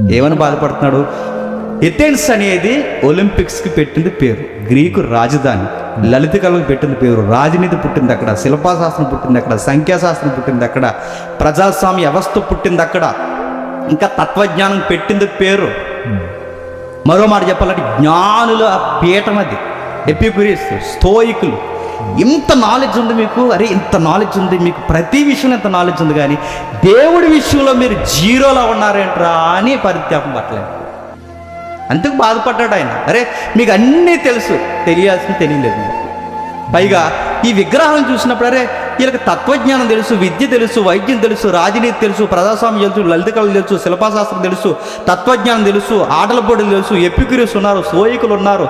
ఏమని బాధపడుతున్నాడు? ఎథెన్స్ అనేది ఒలింపిక్స్కి పెట్టింది పేరు గ్రీకు రాజధాని. లలిత కళకు పెట్టింది పేరు రాజనీతి పుట్టింది అక్కడ శిల్పాశాస్త్రం పుట్టింది అక్కడ సంఖ్యాశాస్త్రం పుట్టింది అక్కడ ప్రజాస్వామ్య వ్యవస్థ పుట్టింది అక్కడ. ఇంకా తత్వజ్ఞానం పెట్టింది పేరు. మరో మాట చెప్పాలంటే జ్ఞానుల పీఠం అది. స్తోయికులు ఇంత నాలెడ్జ్ ఉంది మీకు? అరే ఇంత నాలెడ్జ్ ఉంది. మీకు ప్రతి విషయంలో ఇంత నాలెడ్జ్ ఉంది కానీ దేవుడి విషయంలో మీరు జీరోలో ఉన్నారేంట్రా అని పరిత్యాపం పట్టలేదు. అందుకు బాధపడ్డాడు ఆయన. అరే మీకు అన్నీ తెలుసు. తెలియాల్సింది తెలియలేదు పైగా ఈ విగ్రహాలను చూసినప్పుడు అరే వీళ్ళకి తత్వజ్ఞానం తెలుసు విద్య తెలుసు వైద్యం తెలుసు రాజనీతి తెలుసు ప్రజాస్వామ్యం తెలుసు లలిత కళలు తెలుసు శిల్పశాస్త్రం తెలుసు తత్వజ్ఞానం తెలుసు ఆటల పోటీలు తెలుసు ఎపిక్యూరియస్ ఉన్నారు సోయికులు ఉన్నారు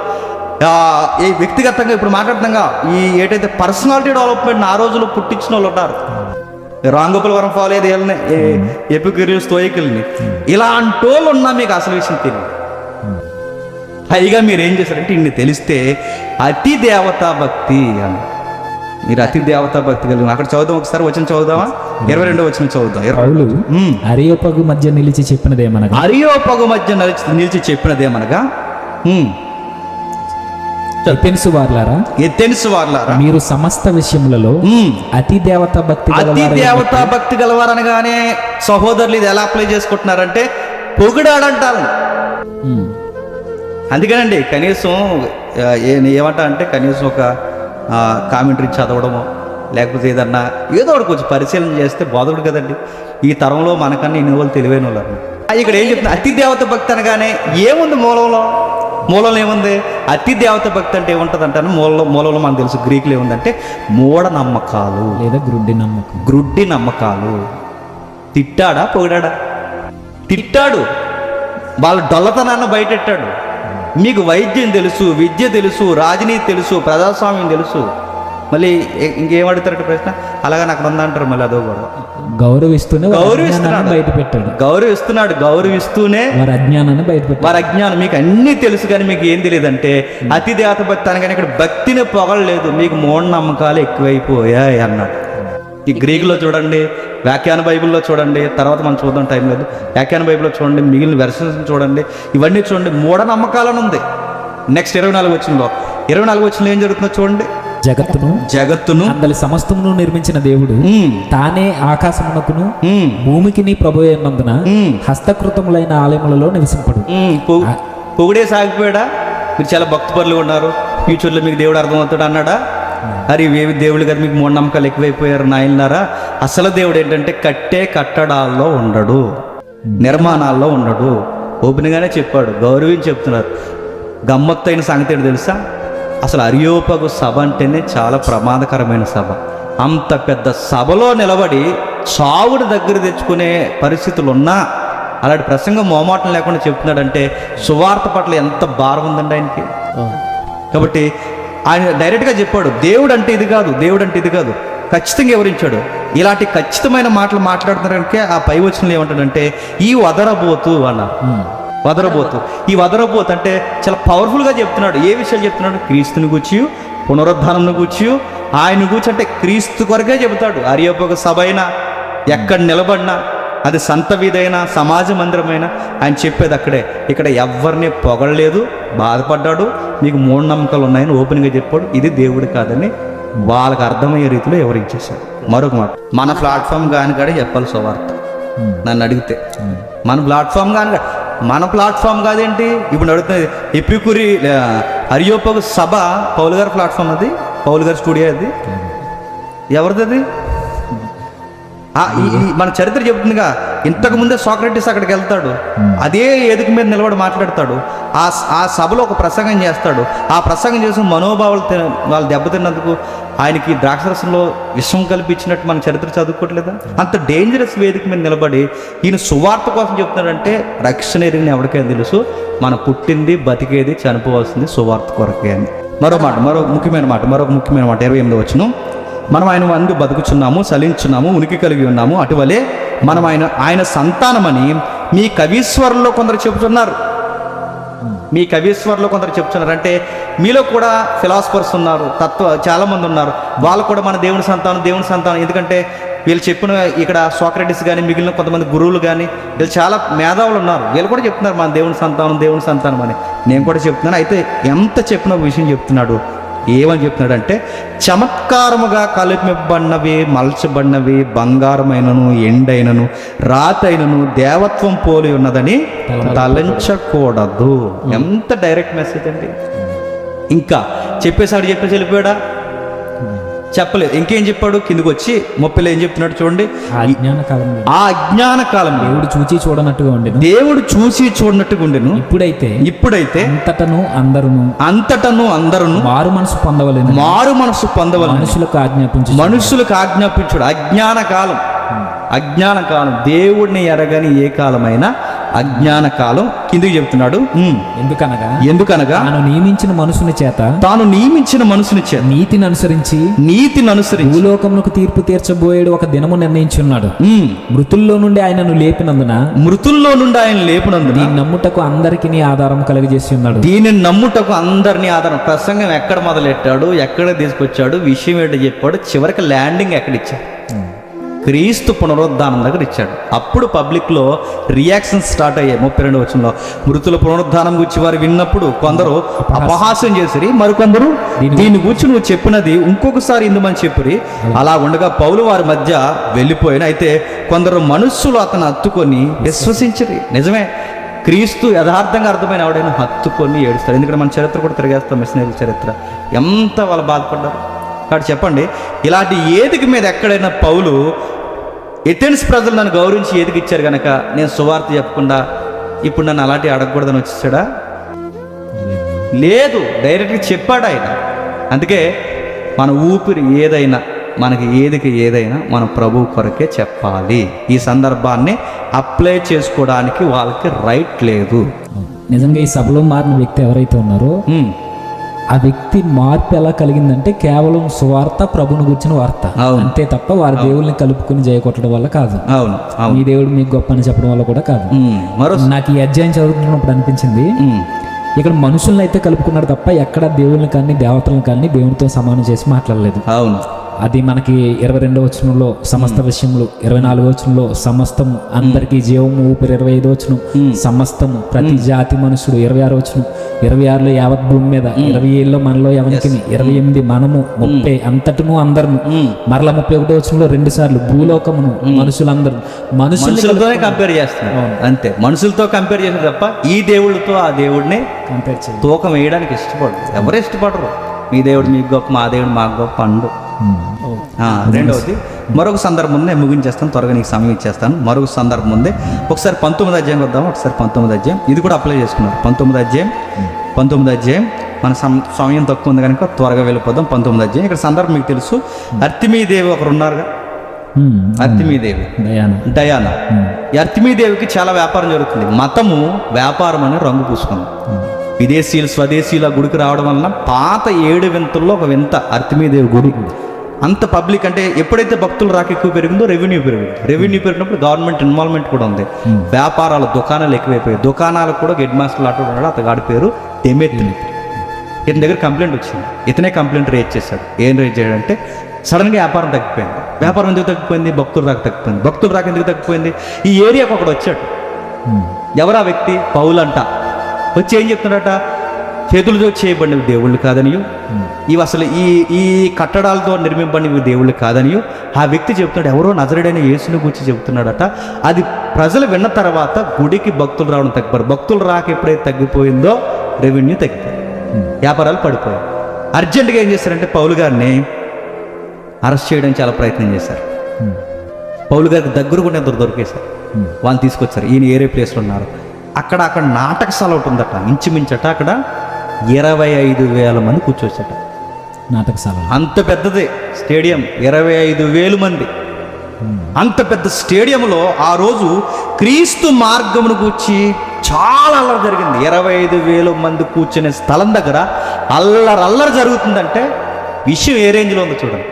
ఈ వ్యక్తిగతంగా ఇప్పుడు మాట్లాడుతున్నాగా ఈ ఏటైతే పర్సనాలిటీ డెవలప్మెంట్ ఆ రోజుల్లో పుట్టించిన వాళ్ళు ఉన్నారు రాంగోపులవరం ఫాలో అయ్యేది వీళ్ళని ఎపిక్యూరియస్ సోయికుల్ని ఇలాంటి వాళ్ళు ఉన్నా మీకు అసలు విషయం తెలియదు. పైగా మీరు ఏం చేశారంటే ఇన్ని తెలిస్తే అతి దేవతా భక్తి అని. మీరు అతి దేవతా భక్తి కలిగి అక్కడ చదువుదాం ఒకసారి వచ్చిన చదువుదామా? ఇరవై రెండో వచ్చిన చదువుదాం. పౌలు. అరియోపగు మధ్య నిలిచి చెప్పినదేమనగా? అరియోపగు మధ్య నిలిచి నిలిచి చెప్పినదేమనగా? ఎథెన్సు వార్లారా ఎత్తెన్సు వార్లారా మీరు సమస్త విషయములలో. అతి దేవత భక్తి అతి దేవతా భక్తి గలవారనగానే సహోదరులు ఇది ఎలా అప్లై చేసుకుంటున్నారంటే పొగిడాడంటారు. అందుకనండి కనీసం ఏమంటా అంటే కనీసం ఒక కామెంటరీ చదవడమో లేకపోతే ఏదన్నా ఏదో ఒకటి కొంచెం పరిశీలన చేస్తే బోధకుడు కదండి. ఈ తరంలో మనకన్నా ఇన్ని వాళ్ళు తెలివైన వాళ్ళు ఇక్కడ ఏం చెప్తున్నా? అతి దేవత భక్తి అనగానే ఏముంది మూలంలో? మూలంలో ఏముంది? అతి దేవత భక్తి అంటే ఏముంటుంది అంటే మూలంలో మూలంలో మనకు తెలుసు గ్రీకులో ఏముందంటే మూఢ నమ్మకాలు. లేదా గ్రుడ్డి నమ్మకం. గ్రుడ్డి నమ్మకాలు. తిట్టాడా? పొగిడాడా? తిట్టాడు. వాళ్ళ డొల్లతనాన్ని బయటెట్టాడు. మీకు వైద్యం తెలుసు విద్య తెలుసు రాజనీతి తెలుసు ప్రజాస్వామ్యం తెలుసు. మళ్ళీ ఇంకేం అడుగుతారట ప్రశ్న? అలాగే నాకు ఉందంటారు మళ్ళీ అదో గొడవ. గౌరవిస్తూనే గౌరవిస్తున్నాడు. బయట పెట్టాడు గౌరవిస్తున్నాడు గౌరవిస్తూనే వారి అజ్ఞానాన్ని బయట పెట్టాడు వారి అజ్ఞానం మీకు అన్నీ తెలుసు కానీ మీకు ఏం తెలియదంటే అతి దేవత భక్తి అనగానే ఇక్కడ భక్తిని పొగడలేదు మీకు మూఢనమ్మకాలు ఎక్కువైపోయాయి అన్నాడు. ఈ గ్రీకులో చూడండి వ్యాఖ్యాన బైబిల్లో చూడండి తర్వాత మనం చూద్దాం టైం లేదు. వ్యాఖ్యాన బైబిల్లో చూడండి మిగిలిన వెర్షన్స్ చూడండి ఇవన్నీ చూడండి మూఢనమ్మకాలను ఉంది. నెక్స్ట్ ఇరవై నాలుగు వచ్చినలో. ఇరవై నాలుగు వచ్చిన ఏం జరుగుతుందో చూడండి. జగత్తును జగత్తును అందరి సమస్తమును నిర్మించిన దేవుడు. తానే ఆకాశమునకును ఉమ్, భూమికి నీ ప్రభు అయినందున. హస్తకృతములైన ఆలయములలో నివసింపడు. పొగిడే సాగిపోయాడా? మీరు చాలా భక్తిపరులు ఉన్నారు. ఫ్యూచర్లో మీకు దేవుడు అర్థమవుతాడు అన్నాడా? అరే ఇవేవి దేవుడు కదా మీకు మూఢనమ్మకాలు ఎక్కువైపోయారు నాయనలారా? అసలు దేవుడు ఏంటంటే కట్టే కట్టడాల్లో ఉండడు. నిర్మాణాల్లో ఉండడు. ఓపెన్గానే చెప్పాడు. గౌరవించి చెప్తున్నారు. గమ్మత్తైన సంగతి ఏంటో తెలుసా? అసలు అరియోపగు సభ అంటేనే చాలా ప్రమాదకరమైన సభ. అంత పెద్ద సభలో నిలబడి చావుడి దగ్గర తెచ్చుకునే పరిస్థితులు ఉన్నా అలాంటి ప్రసంగం మోమాటం లేకుండా చెప్తున్నాడంటే సువార్త పట్ల ఎంత భారం ఉందండి ఆయనకి కాబట్టి ఆయన డైరెక్ట్గా చెప్పాడు దేవుడు అంటే ఇది కాదు దేవుడు అంటే ఇది కాదు ఖచ్చితంగా వివరించాడు. ఇలాంటి ఖచ్చితమైన మాటలు మాట్లాడుతున్నారంటే ఆ పై వచ్చిన ఏమంటాడంటే ఈ వదరబోతు అన్నారు. వదరబోతు. ఈ వదరబోతు అంటే చాలా పవర్ఫుల్గా చెప్తున్నాడు. ఏ విషయాలు చెప్తున్నాడు? క్రీస్తుని గూర్చి పునరుద్ధానంను గూర్చి ఆయన గూర్చి అంటే క్రీస్తు కొరకే చెబుతాడు. అరియొప్ప సభ అయినా ఎక్కడ నిలబడినా అది సంత వీధైనా సమాజ మందిరమైనా ఆయన చెప్పేది అక్కడే. ఇక్కడ ఎవరిని పొగడలేదు బాధపడ్డాడు మీకు మూఢనమ్మకాలు ఉన్నాయని ఓపెన్గా చెప్పాడు. ఇది దేవుడు కాదని వాళ్ళకి అర్థమయ్యే రీతిలో వివరించేశాడు మరొక మాట. మన ప్లాట్ఫామ్ కాని కాడే చెప్పాలి సువార్త. నన్ను అడిగితే. మన ప్లాట్ఫామ్ కాని మన ప్లాట్ఫామ్ కాదేంటి? ఇప్పుడు అడుగుతున్నది ఎపికురి హరియోపకు సభ పౌలు గారి ప్లాట్ఫామ్ అది పౌలు గారి స్టూడియో అది. ఎవరిది అది? మన చరిత్ర చెబుతుందిగా ఇంతకు ముందే సోక్రటిస్ అక్కడికి వెళ్తాడు. అదే ఎదుక మీద నిలబడి మాట్లాడతాడు. ఆ ఆ సభలో ఒక ప్రసంగం చేస్తాడు. ఆ ప్రసంగం చేసి మనోభావాలు వాళ్ళు దెబ్బతిన్నందుకు ఆయనకి ద్రాక్షరసంలో విషం కల్పించినట్టు మన చరిత్ర చదువుకోవట్లేదా? అంత డేంజరస్ వేదిక మీద నిలబడి ఈయన సువార్త కోసం చెప్తున్నాడంటే రక్షణ ఎరిగిన ఎవరికైనా తెలుసు. మన పుట్టింది బతికేది చనిపోవాల్సింది సువార్త కొరకే అని. మరో మాట మరో ముఖ్యమైన మాట మరొక ముఖ్యమైన మాట. ఇరవై ఎనిమిది వచ్చిన మనం ఆయన వందు బతుకుచున్నాము సలించున్నాము ఉనికి కలిగి ఉన్నాము. అటువలే మనం ఆయన ఆయన సంతానమని మీ కవీశ్వరంలో కొందరు చెబుతున్నారు. మీ కవీశ్వర్లో కొందరు చెప్తున్నారు అంటే మీలో కూడా ఫిలాసఫర్స్ ఉన్నారు తత్వ చాలామంది ఉన్నారు. వాళ్ళు కూడా మన దేవుని సంతానం దేవుని సంతానం. ఎందుకంటే వీళ్ళు చెప్పిన ఇక్కడ సోక్రటిస్ కానీ మిగిలిన కొంతమంది గురువులు కానీ వీళ్ళు చాలా మేధావులు ఉన్నారు. వీళ్ళు కూడా చెప్తున్నారు మన దేవుని సంతానం దేవుని సంతానం అని. నేను కూడా చెప్తున్నాను. అయితే ఎంత చెప్పిన విషయం చెప్తున్నాడు. ఏమని చెప్తున్నాడంటే చమత్కారముగా కలిపిబడినవి మలచబడినవి బంగారమైనను ఎండైనను రాతైనను దేవత్వం పోలి ఉన్నదని తలంచకూడదు. ఎంత డైరెక్ట్ మెసేజ్ అండి. ఇంకా చెప్పేసాడు చెప్పేసి వెళ్ళిపోయాడా చెప్పలేదు. ఇంకేం చెప్పాడు? కిందకి వచ్చి ముప్పైలో ఏం చెప్తున్నాడు చూడండి. ఆ అజ్ఞాన కాలంలో దేవుడు చూచి చూడనట్టుగా ఉండెను. దేవుడు చూసి చూడనట్టుగా ఉండెను. ఇప్పుడైతే ఇప్పుడైతే అంతటను అందరును అంతటను అందరును మారు మనసు పొందవలేను. మారు మనసు పొందవలను. మనుషులకు ఆజ్ఞాపించు మనుషులకు ఆజ్ఞాపించుడు. అజ్ఞాన కాలం. అజ్ఞాన కాలం. దేవుడిని ఎరగని ఏ కాలమైనా అజ్ఞాన కాలం కిందికి చెప్తున్నాడు. ఎందుకనగా? ఎందుకనగా? తాను నియమించిన మనుషుని చేత తాను నియమించిన మనుషుని చే నీతిని అనుసరించి నీతిని అనుసరించి భూలోకములకు తీర్పు తీర్చబోయేడు ఒక దినము నిర్ణయించున్నాడు. మృతుల్లో నుండి ఆయనను లేపినందున మృతుల్లో నుండి ఆయన లేపినందున దీని నమ్ముటకు అందరికి ఆధారం కలుగజేసి ఉన్నాడు. దీనిని నమ్ముటకు అందరినీ ఆధారం. ప్రసంగం ఎక్కడ మొదలెట్టాడు ఎక్కడ తీసుకొచ్చాడు విషయం ఏంటో చెప్పాడు చివరికి ల్యాండింగ్ ఎక్కడ ఇచ్చాడు క్రీస్తు పునరుద్ధానం దగ్గర ఇచ్చాడు. అప్పుడు పబ్లిక్లో రియాక్షన్స్ స్టార్ట్ అయ్యాయి ముప్పై రెండు వచ్చంలో మృతుల పునరుద్ధానం గురించి వారు విన్నప్పుడు కొందరు అపహాస్యం చేసిరి మరికొందరు దీని గురించి నువ్వు చెప్పినది ఇంకొకసారి ఇందుమని చెప్పిరి. అలా ఉండగా పౌలు వారి మధ్య వెళ్ళిపోయిన అయితే కొందరు మనుస్సులు అతను హత్తుకొని విశ్వసించిరి. నిజమే క్రీస్తు యథార్థంగా అర్థమైన ఆవిడైనా హత్తుకొని ఏడుస్తారు. ఎందుకంటే మన చరిత్ర కూడా తిరిగేస్తాం మిషనరీ చరిత్ర. ఎంత వాళ్ళు బాధపడ్డారు. కాబట్టి చెప్పండి. ఇలాంటి ఏదిక మీద ఎక్కడైనా పౌలు ఎథెన్స్ ప్రజలు నన్ను గౌరవించి ఏదికి ఇచ్చారు కనుక నేను సువార్త చెప్పకుండా ఇప్పుడు నన్ను అలాంటి అడగకూడదని వచ్చేసాడా? లేదు డైరెక్ట్గా చెప్పాడు ఆయన. అందుకే మన ఊపిరి ఏదైనా మనకి ఏదికి ఏదైనా మన ప్రభు కొరకే చెప్పాలి. ఈ సందర్భాన్ని అప్లై చేసుకోవడానికి వాళ్ళకి రైట్ లేదు. నిజంగా ఈ సభలో మారిన వ్యక్తి ఎవరైతే ఉన్నారో ఆ వ్యక్తి మార్పు ఎలా కలిగిందంటే కేవలం సువార్త ప్రభుని గుర్చిన వార్త. అంతే తప్ప వారి దేవుల్ని కలుపుకుని జయకొట్టడం వల్ల కాదు. అవును మీ దేవుడు మీకు గొప్ప అని చెప్పడం వల్ల కూడా కాదు. మరో నాకు ఈ అధ్యాయం చదువుతున్నప్పుడు అనిపించింది. ఇక్కడ మనుషుల్ని అయితే కలుపుకున్నాడు తప్ప ఎక్కడ దేవుళ్ళని కానీ దేవతలను కానీ దేవునితో సమానం చేసి మాట్లాడలేదు. అవును. అది మనకి ఇరవై రెండో వచనంలో సమస్త విషయములు ఇరవై నాలుగో వచనంలో సమస్తము అందరికీ జీవము ఊపిరి ఇరవై ఐదో వచనం సమస్తము ప్రతి జాతి మనుషుడు ఇరవై ఆరో వచనం ఇరవై ఆరులో యావత్ భూమి మీద ఇరవై ఏళ్ళలో మనలో ఎవరికి ఇరవై ఎనిమిది మనము ముప్పై అంతటను అందరము. మరల ముప్పై ఒకటో వచనంలో రెండు సార్లు భూలోకమును మనుషులందరూ మనుషులు మనుషులతోనే కంపేర్ చేస్తున్నారు. అంతే. మనుషులతో కంపేర్ చేసిన తప్ప ఈ దేవుళ్ళతో ఆ దేవుడిని కంపేర్ చేయాలి తూకం వేయడానికి ఇష్టపడరు. ఎవరు ఇష్టపడరు? మీ దేవుడు మీకు గొప్ప మా దేవుడు మాకు గొప్ప అండు. రెండవది మరొక సందర్భం ఉంది ముగించేస్తాను త్వరగా నీకు సమయం ఇచ్చేస్తాను. మరొక సందర్భం ఉంది ఒకసారి పంతొమ్మిది అధ్యాయం వద్దాం ఒకసారి పంతొమ్మిది అధ్యాయం. ఇది కూడా అప్లై చేసుకున్నారు. పంతొమ్మిది అధ్యాయం పంతొమ్మిది అధ్యాయం. మన సం సమయం తక్కువ ఉంది కనుక త్వరగా వెళ్ళిపోదాం. పంతొమ్మిది అధ్యాయం. ఇక్కడ సందర్భం మీకు తెలుసు. అర్తిమీదేవి ఒకరు ఉన్నారుగా? అర్తిమీదేవి. దయాన డయానా. ఈ అర్తిమీదేవికి చాలా వ్యాపారం జరుగుతుంది. మతము వ్యాపారం అని రంగు పూసుకుంది. విదేశీయులు స్వదేశీయులు గుడికి రావడం వలన పాత ఏడు వింతల్లో ఒక వింత అర్తిమీదేవి గుడి. అంత పబ్లిక్ అంటే ఎప్పుడైతే భక్తులు రాక ఎక్కువ పెరిగిందో రెవెన్యూ పెరిగింది. రెవెన్యూ పెరిగినప్పుడు గవర్నమెంట్ ఇన్వాల్వ్మెంట్ కూడా ఉంది. వ్యాపారాలు దుకాణాలు ఎక్కువైపోయాయి. దుకాణాలకు కూడా గెడ్ మాస్టర్ అటు ఉన్నాడు అతగాడి పేరు డెమెత్రి ఇతని దగ్గర కంప్లైంట్ వచ్చింది. ఇతనే కంప్లైంట్ రేజ్ చేశాడు. ఏం రేజ్ చేయడంటే సడన్గా వ్యాపారం తగ్గిపోయింది. వ్యాపారం ఎందుకు తగ్గిపోయింది? భక్తులు రాక తగ్గిపోయింది. భక్తులు రాక ఎందుకు తగ్గిపోయింది? ఈ ఏరియాకి ఒకడు వచ్చాడు. ఉమ్, ఎవరా వ్యక్తి? పౌలంట. వచ్చి ఏం చెప్తున్నాడట? చేతులతో చేయబడినవి దేవుళ్ళు కాదనియు. ఇవి అసలు ఈ ఈ కట్టడాలతో నిర్మింపబడినవి దేవుళ్ళు కాదనియు. ఆ వ్యక్తి చెప్తున్నాడు ఎవరో నజరుడైన యేసుని గురించి చెబుతున్నాడట అది ప్రజలు విన్న తర్వాత గుడికి భక్తులు రావడం తగ్గిపోయారు. భక్తులు రాక ఎప్పుడైతే తగ్గిపోయిందో రెవెన్యూ తగ్గిపోయింది. వ్యాపారాలు పడిపోయాయి. అర్జెంటుగా ఏం చేశారంటే పౌలు గారిని అరెస్ట్ చేయడానికి చాలా ప్రయత్నం చేశారు. పౌలు గారికి దగ్గరగా ఇద్దరు దొరికేశారు. ఉమ్. వాళ్ళని తీసుకొచ్చారు. ఈయన ఏరే ప్లేస్లో ఉన్నారు. అక్కడ అక్కడ నాటకశాల ఒకటి ఉందట ఇంచుమించట అక్కడ ఇరవై ఐదు వేల మంది కూర్చోవచ్చట. నాటకశాల అంత పెద్దది స్టేడియం ఇరవై ఐదు వేలు మంది. అంత పెద్ద స్టేడియంలో ఆ రోజు క్రీస్తు మార్గమును కూర్చి చాలా అల్లరి జరిగింది. ఇరవై ఐదు వేల మంది కూర్చునే స్థలం దగ్గర అల్లరి అల్లరి జరుగుతుందంటే విషయం ఏ రేంజ్లో ఉందో చూడండి.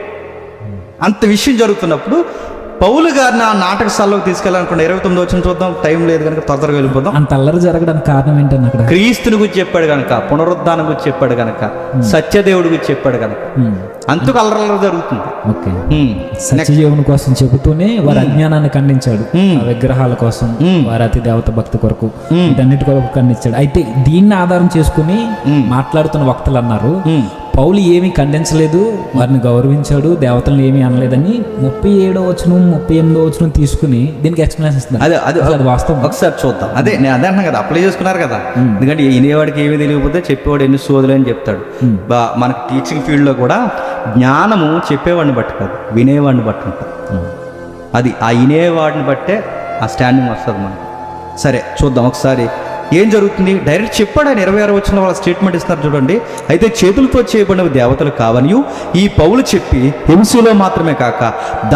అంత విషయం జరుగుతున్నప్పుడు పౌలు గారిని ఆ నాటకశాలలోకి తీసుకెళ్ళాలనుకున్న ఇరవై తొమ్మిది వచ్చిన చూద్దాం. టైం లేదు కనుక తొందరగా వెళ్ళిపోదాం. అంత అల్లరి జరగడానికి కారణం ఏంటని అక్కడ? క్రీస్తుని గురించి చెప్పాడు కనుక పునరుద్ధానం గురించి చెప్పాడు కనుక సత్యదేవుడి గురించి చెప్పాడు కనుక. ఉమ్, అంతకు అల్లరల్లర జరుగుతుంది. ఓకే. ఉమ్. సత్యజీవుని కోసం చెబుతూనే వారి అజ్ఞానాన్ని ఖండించాడు. విగ్రహాల కోసం. వారి అతి దేవత భక్తి కొరకు వీటన్నిటి కొరకు ఖండించాడు. అయితే దీన్ని ఆధారం చేసుకుని మాట్లాడుతున్న వక్తలు అన్నారు. పౌలు ఏమీ ఖండించలేదు వారిని గౌరవించాడు దేవతలను ఏమీ అనలేదని ముప్పై ఏడో వచనం ముప్పై ఎనిమిదో వచనం తీసుకుని దీనికి ఎక్స్ప్లెనేషన్ ఇస్తున్నారు. అదే అదే అది వాస్తవం. ఒకసారి చూద్దాం. అదే నేను అదే అంటున్నాను కదా అప్లై చేసుకున్నారు కదా. ఎందుకంటే వినేవాడికి ఏమీ తెలియకపోతే చెప్పేవాడు ఎన్ని సోదులు అని చెప్తాడు. బా మనకి టీచింగ్ ఫీల్డ్లో కూడా జ్ఞానము చెప్పేవాడిని బట్టి కాదు వినేవాడిని బట్టి ఉంటుంది అది ఆ వినేవాడిని బట్టే ఆ స్టాండింగ్ వస్తుంది మనకి. సరే చూద్దాం. ఒకసారి ఏం జరుగుతుంది? డైరెక్ట్ చెప్పాడు? ఆయన ఇరవై ఆరు వచ్చిన వాళ్ళ స్టేట్మెంట్ ఇస్తున్నారు చూడండి. అయితే చేతులతో చేయబడిన దేవతలు కావనియు ఈ పౌలు చెప్పి హింసలో మాత్రమే కాక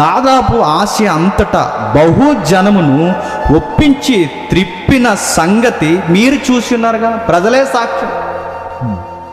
దాదాపు ఆసియా అంతటా బహుజనమును ఒప్పించి త్రిప్పిన సంగతి మీరు చూసి ఉన్నారుగా? ప్రజలే సాక్ష్యం.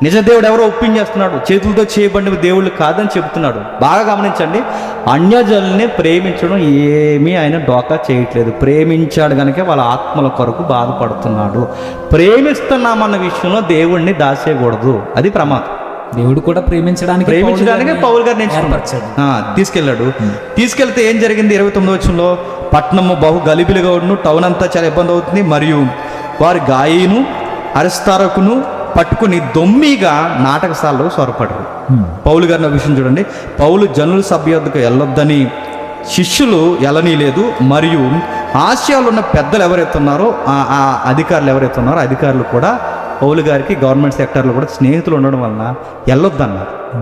నిజ దేవుడు ఎవరో ఒప్పించేస్తున్నాడు. చేతులతో చేయబడిన దేవుళ్ళు కాదని చెబుతున్నాడు. బాగా గమనించండి. అన్యజనుల్ని ప్రేమించడం ఏమీ ఆయన డోకా చేయట్లేదు. ప్రేమించాడు కనుక వాళ్ళ ఆత్మల కొరకు బాధపడుతున్నాడు. ప్రేమిస్తున్నామన్న విషయంలో దేవుణ్ణి దాచేయకూడదు. అది ప్రమాదం. దేవుడు కూడా ప్రేమించడానికి ప్రేమించడానికి పౌల్ గారు. నేర్చుకున్నాడు తీసుకెళ్ళాడు. తీసుకెళ్తే ఏం జరిగింది? ఇరవై తొమ్మిది వచ్చంలో పట్టణము బహు గలిబిలిగా ఉండును టౌన్ అంతా చాలా ఇబ్బంది అవుతుంది. మరియు వారి గాయను అరిస్తారకును పట్టుకుని దొమ్మిగా నాటకశాలలో స్వరపడరు. పౌలు గారిని విషయం చూడండి. పౌలు జనుల సభ్య వెళ్ళొద్దని శిష్యులు ఎలనీయలేదు. మరియు ఆసియాలో ఉన్న పెద్దలు ఎవరైతే ఉన్నారో ఆ- అధికారులు ఎవరైతే ఉన్నారో అధికారులు కూడా పౌలు గారికి గవర్నమెంట్ సెక్టర్లో కూడా స్నేహితులు ఉండడం వలన వెళ్ళొద్దన్నారు.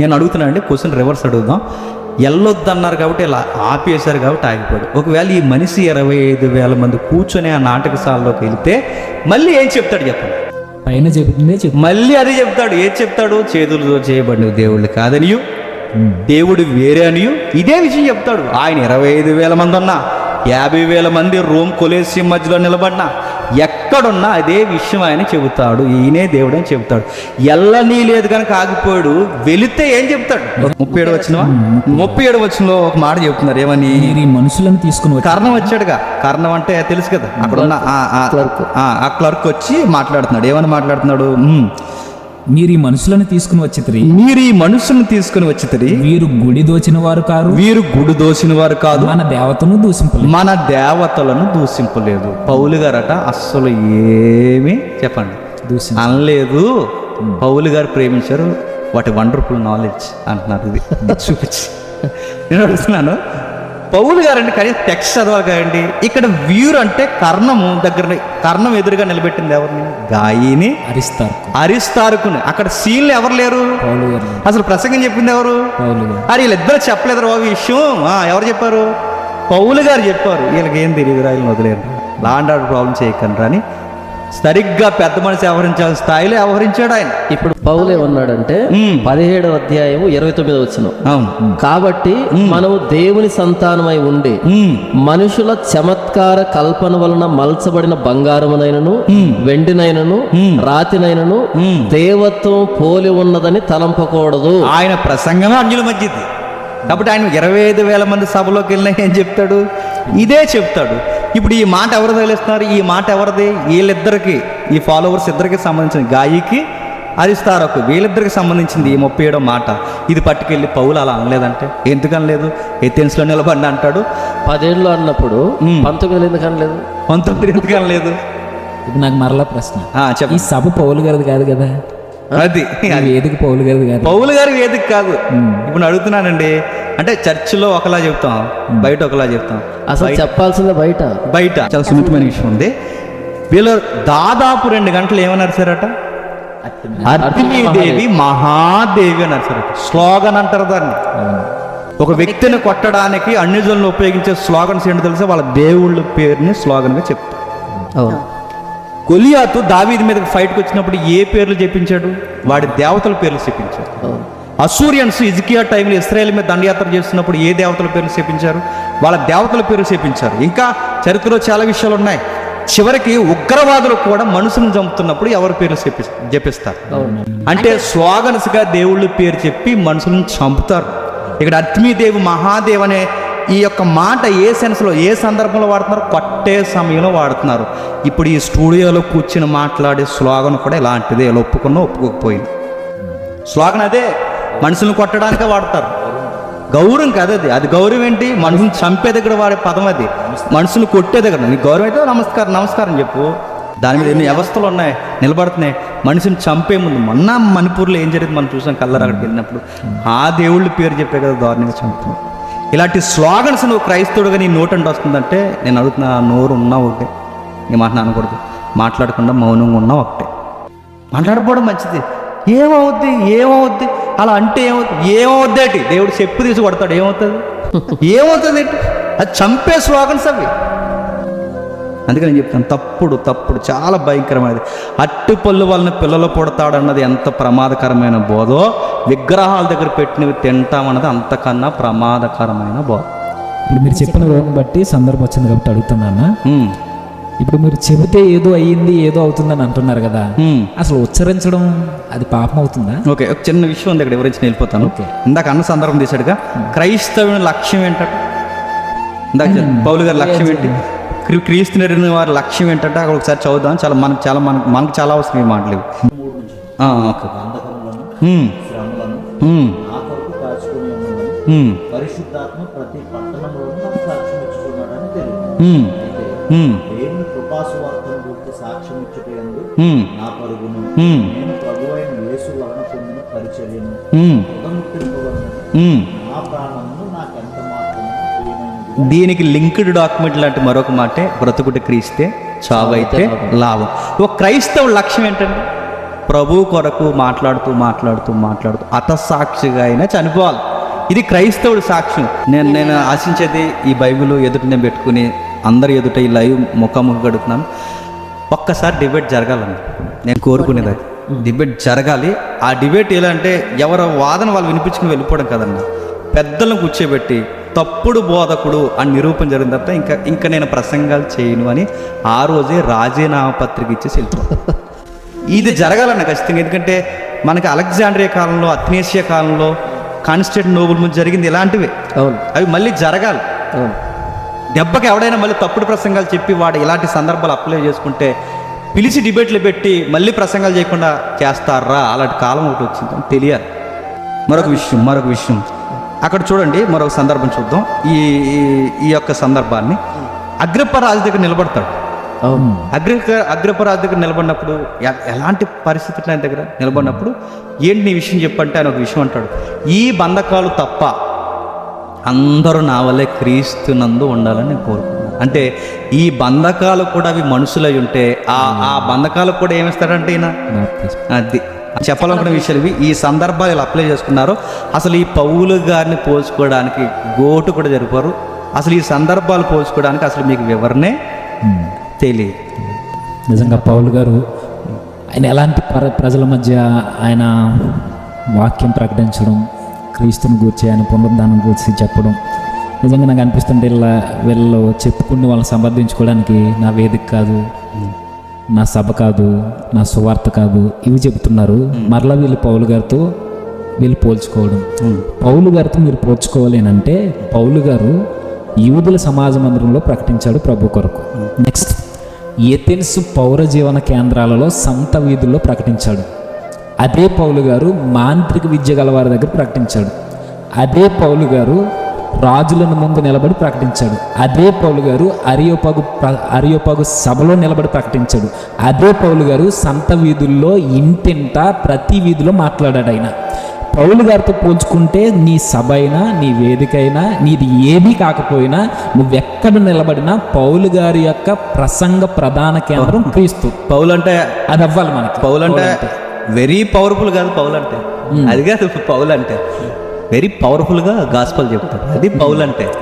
నేను అడుగుతున్నానండి క్వశ్చన్ రివర్స్ అడుగుదాం. వెళ్ళొద్దన్నారు కాబట్టి ఇలా ఆపేశారు కాబట్టి ఆగిపోయాడు. ఒకవేళ ఈ మనిషి ఇరవై ఐదు వేల మంది కూర్చొని ఆ నాటకశాలలోకి వెళ్తే మళ్ళీ ఏం చెప్తాడు చెప్పండి. పైన చెబుతుందే చెప్పు. మళ్ళీ అదే చెప్తాడు. ఏం చెప్తాడు? చేతులతో చేయబడిన దేవుళ్ళు కాదనియు దేవుడు వేరే అనియు. ఇదే విషయం చెప్తాడు. ఆయన ఇరవై ఐదు వేల మంది అన్నా యాభై వేల మంది రోమ్ కొలేసి మధ్యలో నిలబడినా ఎక్కడున్నా అదే విషయం ఆయన చెబుతాడు. ఈయనే దేవుడు అని చెబుతాడు. ఎల్లనీ లేదు కనుక ఆగిపోయాడు. వెళితే ఏం చెప్తాడు ముప్పై ఏడు వచ్చిన ముప్పై ఏడు వచ్చినలో ఒక మాట చెప్తున్నారు ఏమని? మనుషులను తీసుకుని కర్ణం వచ్చాడుగా. కర్ణం అంటే తెలుసు కదా. అక్కడ ఉన్న ఆ- క్లర్క్ వచ్చి మాట్లాడుతున్నాడు. ఏమని మాట్లాడుతున్నాడు? "ఉమ్, మీరు ఈ మనుషులను తీసుకుని వచ్చి మీరు ఈ మనుషులను తీసుకుని వచ్చి వీరు గుడి దోచిన వారు కారు. వీరు గుడి దోసిన వారు కాదు. మన దేవతను దూసింపలేదు మన దేవతలను దూషింపలేదు. పౌలు గారట అస్సలు ఏమీ చెప్పండి. దూషి అనలేదు. పౌలు గారు ప్రేమించారు. వాటి వండర్ఫుల్ నాలెడ్జ్ అంటున్నారు ఇది. చూపించి. నేను అడుగుతున్నాను. పౌలు గారు అంటే కనీసం టెక్స్ట్ చదవాలి కదండి ఇక్కడ వీరు అంటే కర్ణము దగ్గర కర్ణం ఎదురుగా నిలబెట్టింది ఎవరిని? గాయిని అరిస్తారు అరిస్తారుకుని. అక్కడ సీన్లు ఎవరు లేరు? అసలు ప్రసంగం చెప్పింది ఎవరు? అరే వీళ్ళిద్దరు చెప్పలేదు బాబు విషయం. ఆ, ఎవరు చెప్పారు? పౌలు గారు చెప్పారు. వీళ్ళకి ఏం తెలియదు రా వీళ్ళని వదిలేరు లాండ్ ఆర్డర్ ప్రాబ్లం చేయకండి అని సరిగ్గా పెద్ద మనిషి వ్యవహరించాల్సిన స్థాయిలో వ్యవహరించాడు ఆయన. ఇప్పుడు పౌలు ఏమన్నాడంటే మ్మ్. పదిహేడవ అధ్యాయము ఇరవై తొమ్మిది వచ్చిన కాబట్టి మనము దేవుని సంతానమై ఉండి మనుషుల చమత్కార కల్పన వలన మలచబడిన బంగారమునైనను వెండినైనను రాతినైనను దేవత్వం పోలి ఉన్నదని తలంపకూడదు. ఆయన ప్రసంగమే అన్యుల మధ్యది. కాబట్టి ఆయన ఇరవై ఐదు వేల మంది సభలోకి వెళ్ళినా ఏం చెప్తాడు. ఇదే చెప్తాడు. ఇప్పుడు ఈ మాట ఎవరు తగిలిస్తున్నారు ఈ మాట ఎవరిది? వీళ్ళిద్దరికి ఈ ఫాలోవర్స్ ఇద్దరికి సంబంధించిన గాయికి అరిస్తారకు వీళ్ళిద్దరికి సంబంధించింది ఈ ముప్పై ఏడో మాట. ఇది పట్టుకెళ్ళి పౌలు అలా అనలేదంటే? ఎందుకు అనలేదు? ఎథెన్స్లో నిలబడి అంటాడు. పదేళ్ళు అన్నప్పుడు మ్మ్. పంతొమ్మిది ఎందుకు అనలేదు? పంతొమ్మిది ఎందుకు అనలేదు? ఇప్పుడు నాకు మరలా ప్రశ్న. ఆ, చెప్ప ఈ సభ పౌలు గారిది కాదు కదా? అది. వేదిక పౌలు గారిది కాదు. పౌలు గారి వేదిక కాదు. ఇప్పుడు నేను అడుగుతున్నానండి. అంటే చర్చిలో ఒకలా చెప్తాం బయట ఒకలా చెప్తాం. అసలు చెప్పాల్సిందే బయట. బయట. చాలా సున్నితమైన విషయం ఉంది. వీళ్ళు దాదాపు రెండు గంటలు ఏమని అరిచారట అర్తిమీదేవి మహాదేవి అని అరిచారట స్లోగన్ అంటారు దాన్ని. ఒక వ్యక్తిని కొట్టడానికి అన్యజనులు ఉపయోగించే స్లోగన్స్ ఏంటో తెలుసా వాళ్ళ దేవుళ్ళ పేరుని స్లోగన్గా చెప్తారు. అవును. గొలియాతు దావీది మీదకి ఫైట్కి వచ్చినప్పుడు ఏ పేర్లు చెప్పించాడు? వాడి దేవతల పేర్లు చెప్పించాడు. అసూరియన్స్ ఇజికియా టైంలో ఇస్రాయేల్ మీద దండయాత్ర చేస్తున్నప్పుడు ఏ దేవతల పేర్లు చెప్పించారు వాళ్ళ దేవతల పేరు చెప్పించారు ఇంకా చరిత్రలో చాలా విషయాలు ఉన్నాయి. చివరికి ఉగ్రవాదులు కూడా మనుషులను చంపుతున్నప్పుడు ఎవరి పేర్లు చెప్పి జపిస్తారు. అంటే స్లోగన్స్గా దేవుళ్ళ పేరు చెప్పి మనుషులను చంపుతారు. ఇక్కడ అత్మీదేవి మహాదేవ్ అనే ఈ యొక్క మాట ఏ సెన్స్లో ఏ సందర్భంలో వాడుతున్నారు? కొట్టే సమయంలో వాడుతున్నారు. ఇప్పుడు ఈ స్టూడియోలో కూర్చుని మాట్లాడే స్లోగన్ కూడా ఇలాంటిదే ఇలా ఒప్పుకున్నా ఒప్పుకోకపోయింది. స్లోగన్ అదే మనుషులను కొట్టడానికే వాడతారు. గౌరవం కాదు అది. అది గౌరవం ఏంటి? మనుషుని చంపే దగ్గర వాడే పదం అది. మనుషులు కొట్టే దగ్గర. నీ గౌరవం అయితే నమస్కారం నమస్కారం చెప్పు. దాని మీద ఎన్ని వ్యవస్థలు ఉన్నాయి? నిలబడుతున్నాయి. మనిషిని చంపే ముందు మొన్న మణిపూర్లో ఏం జరిగింది మనం చూసాం కల్లర్ అక్కడికి వెళ్ళినప్పుడు? ఆ దేవుళ్ళ పేరు చెప్పే కదా దారుణంగా చంపుతున్నాం ఇలాంటి స్లోగన్స్ నువ్వు క్రైస్తవుడుగా నీ నోటండి వస్తుందంటే నేను అడుగుతున్నా నోరు ఉన్నా ఒకటే. నీ మాట అనకూడదు మాట్లాడకుండా మౌనంగా ఉన్నా ఒకటే. మాట్లాడకపోవడం మంచిది. ఏమవుద్ది? ఏమవుద్ది? అలా అంటే ఏమవుద్ది ఏమవుద్ది ఏంటి? దేవుడు చెప్పు తీసి కొడతాడు. ఏమవుతుంది? ఏమవుతుంది అది చంపే స్లోగన్స్ అవి అందుకే నేను చెప్తాను తప్పుడు తప్పుడు చాలా భయంకరమైనది. అట్టి పళ్ళు వలన పిల్లలు పుడతాడన్నది ఎంత ప్రమాదకరమైన బోధో? విగ్రహాల దగ్గర పెట్టినవి తింటామన్నది అంతకన్నా ప్రమాదకరమైన బోధ. ఇప్పుడు మీరు చెప్పిన రోజుని బట్టి సందర్భం వచ్చింది కాబట్టి అడుగుతున్నాను? ఇప్పుడు మీరు చెబితే ఏదో అయ్యింది ఏదో అవుతుందని అంటున్నారు కదా. అసలు ఉచ్చరించడం అది పాపం అవుతుందా? ఓకే ఒక చిన్న విషయం ఉంది ఇక్కడ వివరించి నేను వెళ్ళిపోతాను. ఓకే. ఇందాక అన్న సందర్భం తీశాడుగా. క్రైస్తవుని లక్ష్యం ఏంటట ఇందాక పౌలు గారి లక్ష్యం ఏంటి? క్రీ- క్రీస్తు నెరిగిన వారి లక్ష్యం ఏంటంటే? అక్కడ ఒకసారి చదువుదాం. చాలా మనకు చాలా మనకు మనకు చాలా అవసరం ఈ మాటలు ఓకే. పరిశుద్ధాత్మ ప్రతి పట్టణంలోనూ గురించి సాక్ష్యం నా పరుగును నేను ప్రభు అయిన యేసు వలన పొందిన పరిచర్యను. నా ప్రాణమును మాత్రము దీనికి లింక్డ్ డాక్యుమెంట్ లాంటి మరొక మాటే బ్రతుకుట క్రీస్తే చావైతే లాభం. ఒక క్రైస్తవ లక్ష్యం ఏంటంటే ప్రభు కొరకు మాట్లాడుతూ మాట్లాడుతూ మాట్లాడుతూ అతసాక్షిగా అయినా చనిపోవాలి. ఇది క్రైస్తవుడి సాక్ష్యం. నేను నేను ఆశించేది ఈ బైబిల్ ఎదుట నేను పెట్టుకుని అందరి ఎదుట ఈ లైవ్ ముఖాముఖి గడుపుతున్నాను ఒక్కసారి డిబేట్ జరగాలండి నేను కోరుకునేది డిబేట్ జరగాలి. ఆ డిబేట్ ఎలా అంటే ఎవరి వాదన వాళ్ళు వినిపించుకుని వెళ్ళిపోవడం కదండి పెద్దలను కూర్చోబెట్టి తప్పుడు బోధకుడు అని నిరూపణ జరిగిన తర్వాత ఇంకా ఇంకా నేను ప్రసంగాలు చేయను అని ఆ రోజే రాజీనామా పత్రిక ఇచ్చేసి వెళ్ళిపోతాను ఇది జరగాలన్న ఖచ్చితంగా. ఎందుకంటే మనకి అలెగ్జాండ్రియా కాలంలో అథ్నేషియా కాలంలో కాన్స్టెంట్ నోబుల్ ముందు జరిగింది ఇలాంటివే. అవును. అవి మళ్ళీ జరగాలి. అవును. దెబ్బకి ఎవడైనా మళ్ళీ తప్పుడు ప్రసంగాలు చెప్పి వాడు ఇలాంటి సందర్భాలు అప్లై చేసుకుంటే పిలిచి డిబేట్లు పెట్టి మళ్ళీ ప్రసంగాలు చేయకుండా చేస్తారా? అలాంటి కాలం ఒకటి వచ్చింది. అని తెలియాలి. మరొక విషయం మరొక విషయం. అక్కడ చూడండి మరొక సందర్భం చూద్దాం. ఈ ఈ- యొక్క సందర్భాన్ని. అగ్రప్ప రాజు దగ్గర నిలబడతాడు. అగ్ర అగ్రప్ప రాజు దగ్గర నిలబడినప్పుడు ఎలాంటి పరిస్థితులు ఆయన దగ్గర నిలబడినప్పుడు? ఏంటి నీ విషయం చెప్పంటే ఆయన ఒక విషయం అంటాడు. ఈ బంధకాలు తప్ప అందరూ నా వల్లే క్రీస్తునందు ఉండాలని నేను కోరుకున్నాను అంటే ఈ బంధకాలు కూడా అవి మనుషులై ఉంటే ఆ ఆ బంధకాలకు కూడా ఏమిస్తాడంటే ఈయన. అది. చెప్పాలనుకున్న విషయాలు ఇవి. ఈ సందర్భాలు ఇలా అప్లై చేసుకున్నారు. అసలు ఈ పౌలు గారిని పోల్చుకోవడానికి గోటు కూడా జరిపారు. అసలు ఈ సందర్భాలు పోల్చుకోవడానికి అసలు మీకు వివరణే. తెలియదు. నిజంగా పౌలు గారు ఆయన ఎలాంటి ప్ర ప్రజల మధ్య ఆయన వాక్యం ప్రకటించడం క్రీస్తుని గూర్చి ఆయన పునరుద్ధానం గురించి చెప్పడం. నిజంగా నాకు అనిపిస్తుంటే వీళ్ళ వీళ్ళు చెప్పుకుని వాళ్ళని సమర్థించుకోవడానికి నా వేదిక కాదు నా సభ కాదు నా సువార్త కాదు ఇవి చెప్తున్నారు మరలా వీళ్ళు పౌలు గారితో వీళ్ళు పోల్చుకోవడం. పౌలు గారితో మీరు పోల్చుకోవాలి అంటే పౌలు గారు యూదుల సమాజ మందిరంలో ప్రకటించాడు ప్రభు కొరకు. నెక్స్ట్ ఏథెన్స్ పౌర జీవన కేంద్రాలలో సంత వీధుల్లో ప్రకటించాడు. అదే పౌలు గారు మాంత్రిక విద్య గల వారి దగ్గర ప్రకటించాడు. అదే పౌలు గారు రాజులను ముందు నిలబడి ప్రకటించాడు. అదే పౌలు గారు అరియోపగు అరియోపగు సభలో నిలబడి ప్రకటించాడు. అదే పౌలు గారు సంత వీధుల్లో ఇంటింట ప్రతి వీధిలో మాట్లాడాడు ఆయన. పౌలు గారితో పోల్చుకుంటే నీ సభ అయినా నీ వేదిక అయినా నీది ఏమీ కాకపోయినా నువ్వెక్కడ నిలబడినా పౌలు గారి యొక్క ప్రసంగ ప్రధాన కేంద్రం క్రీస్తు. పౌలు అంటే అది అవ్వాలి మనకి. పౌలు అంటే వెరీ పవర్ఫుల్ కాదు పౌలు అంటే. అది కాదు పౌలు అంటే. వెరీ పవర్ఫుల్గా గాస్పల్ చెప్తాడు. అది పౌలు అంటే.